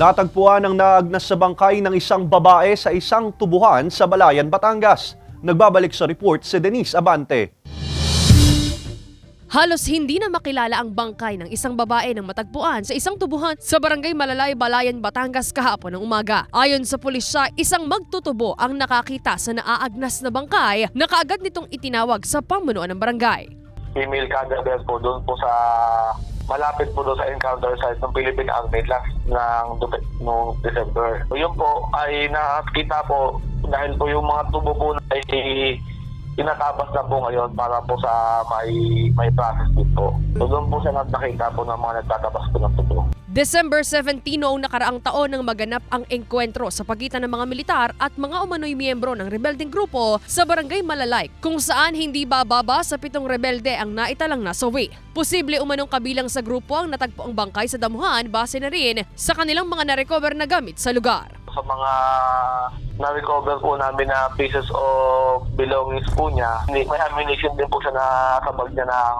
Natagpuan ang naagnas sa bangkay ng isang babae sa isang tubuhan sa Balayan, Batangas. Nagbabalik sa report si Denise Abante. Halos hindi na makilala ang bangkay ng isang babae ng matagpuan sa isang tubuhan sa barangay Malalay, Balayan, Batangas kahapon ng umaga. Ayon sa pulisya, isang magtutubo ang nakakita sa naaagnas na bangkay na kaagad nitong itinawag sa pamunuan ng barangay. Female cadaver po doon po sa malapit po doon sa encounter site ng Philippine Army last ng noong December. So, yun po ay nakakita po dahil po yung mga tubo po ay tinatabas na po ngayon para po sa may may process din po. Doon po siya nakita po ng mga nagtatabas po ng tubo. December 17 noong nakaraang taon nang maganap ang engkwentro sa pagitan ng mga militar at mga umano'y miyembro ng rebelding grupo sa barangay Malalay kung saan hindi bababa sa pitong rebelde ang naitalang nasawi. Posible umanong kabilang sa grupo ang natagpo ang bangkay sa damuhan base na rin sa kanilang mga narecover na gamit sa lugar. Sa mga na-recover po namin na pieces of belongings po niya, may ammunition din po siya na kabag niya ng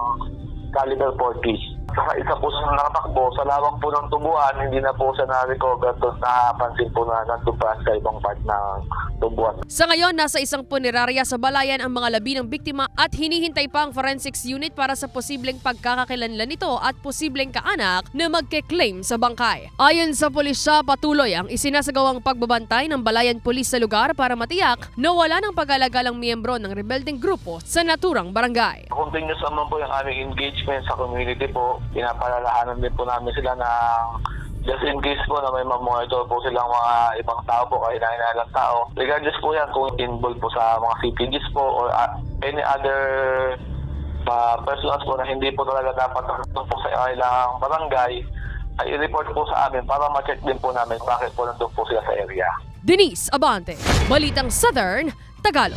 caliber 40. Saka isa po sa nakatakbo, sa lawak po ng tubuan, hindi na po siya na-recover doon napansin po na nandun pa sa ibang part ng tubuan. Sa ngayon, nasa isang punerarya sa balayan ang mga labi ng biktima at hinihintay pa ang forensics unit para sa posibleng pagkakakilanlan nito at posibleng kaanak na magke-claim sa bangkay. Ayon sa pulisya, patuloy ang isinasagawang pagbabantay ng balayan pulis sa lugar para matiyak na wala ng pag-alagalang miyembro ng rebelding grupo sa naturang barangay. Continuous naman po yung aming engagement sa community po. Pinapalalahanan din po namin sila ng just in case po na may mamonitor po silang mga ibang tao po na tao. Regardless po yan kung involved po sa mga CPGs po or uh, any other uh, personals po na hindi po talaga dapat nandun po sa kailang barangay ay i-report po sa amin para ma-check din po namin bakit po nandun po sila sa area. Denise Abante, Balitang Southern, Tagalog.